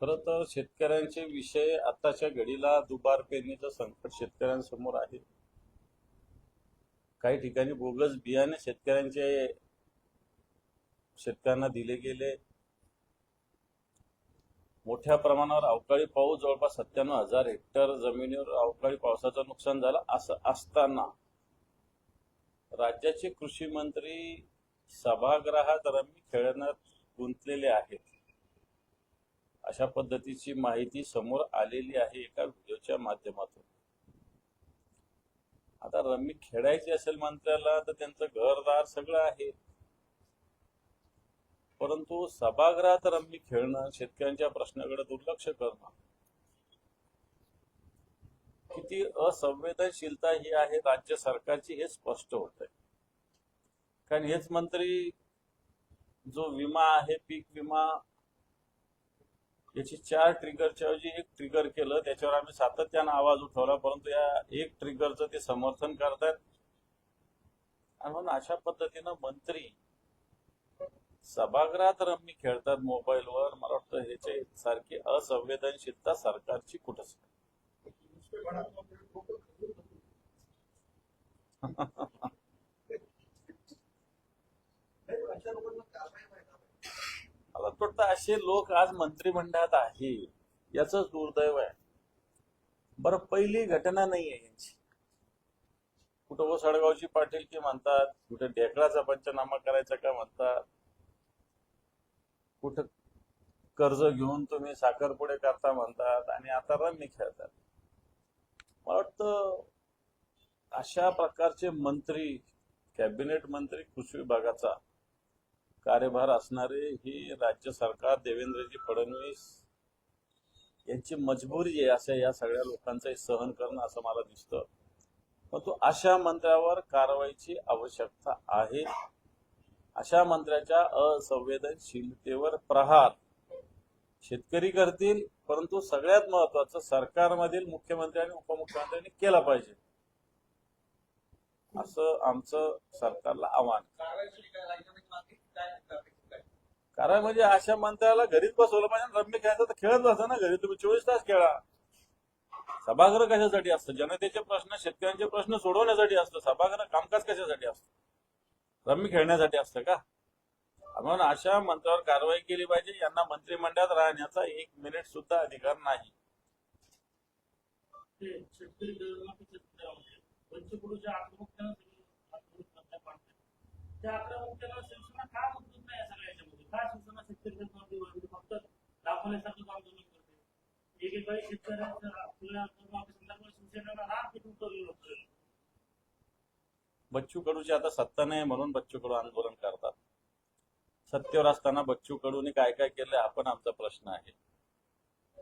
खर तर शेतकऱ्यांचे विषय आताच्या घडीला दुबार पेरणीचं संकट शेतकऱ्यांसमोर आहे. काही ठिकाणी बोगस बियाणे शेतकऱ्यांचे शेतकऱ्यांना दिले गेले. मोठ्या प्रमाणावर अवकाळी पाऊस जवळपास सत्त्याण्णव हजार हेक्टर जमिनीवर अवकाळी पावसाचं नुकसान झालं असं असताना राज्याचे कृषी मंत्री सभागृहात रमी खेळण्यात गुंतलेले आहेत. अशा पद्धतीची माहिती समोर आलेली आहे एका व्हिडिओच्या माध्यमातून. आता रम्मी खेळायची असेल मंत्र्याला तर त्यांचं घरदार सगळं आहे. परंतु सभागृहात रम्मी खेळणं शेतकऱ्यांच्या प्रश्नाकडे दुर्लक्ष करणं किती असंवेदनशीलता ही आहे राज्य सरकारची हे स्पष्ट होत आहे कारण हेच मंत्री जो विमा आहे पीक विमा याची चार ट्रिगरच्या ऐवजी एक ट्रिगर केलं. त्याच्यावर आम्ही सातत्यानं आवाज उठवला परंतु या एक ट्रिगरचं ते समर्थन करतात आणि म्हणून अशा पद्धतीनं मंत्री सभागृहात रम्मी खेळतात मोबाईलवर. मला वाटतं ह्याचे सारखी असंवेदनशीलता सरकारची कुठंच नाही. असे लोक आज मंत्रिमंडळात आहे. याच दुर्दैव आहे. बरं पहिली घटना नाही आहे यांची कुठं व सडगावची पाटील की म्हणतात कुठं ढेकळाचा पंचनामा करायचा का म्हणतात. कुठं कर्ज घेऊन तुम्ही साखरपुडे करता म्हणतात आणि आता रम्मी खेळतात. मला वाटतं अशा प्रकारचे मंत्री कॅबिनेट मंत्री कृषी विभागाचा कार्यभार असणारे ही राज्य सरकार देवेंद्रजी फडणवीस यांची मजबुरी आहे असं या सगळ्या लोकांचं सहन करणं असं मला दिसतं. परंतु अशा मंत्र्यावर कारवाईची आवश्यकता आहे. अशा मंत्र्याच्या असंवेदनशीलतेवर प्रहार शेतकरी करतील परंतु सगळ्यात महत्वाचं सरकारमधील मुख्यमंत्री आणि उपमुख्यमंत्र्यांनी केला पाहिजे. असं आमचं सरकारला आव्हान अरे म्हणजे अशा मंत्र्याला घरीच बसवलं पाहिजे रम्य रम्मी खेळायचं तर खेळत बसा ना घरी. तुम्ही चोवीस तास खेळा. सभागृह कशासाठी असतं? जनतेचे प्रश्न शेतकऱ्यांचे प्रश्न सोडवण्यासाठी असतं. सभागृह कामकाज कशासाठी असतं? रम्मी खेळण्यासाठी असतं का? म्हणून अशा मंत्र्यावर कारवाई केली पाहिजे. यांना मंत्रिमंडळात राहण्याचा एक मिनिट सुद्धा अधिकार नाही. पंचकुडूच्या आक्रमक उतरलेलं होतं. बच्चू कडूची आता सत्ता नाही म्हणून बच्चू कडू आंदोलन करतात. सत्तेवर असताना बच्चू कडूने काय काय केलं हा आमचा प्रश्न आहे.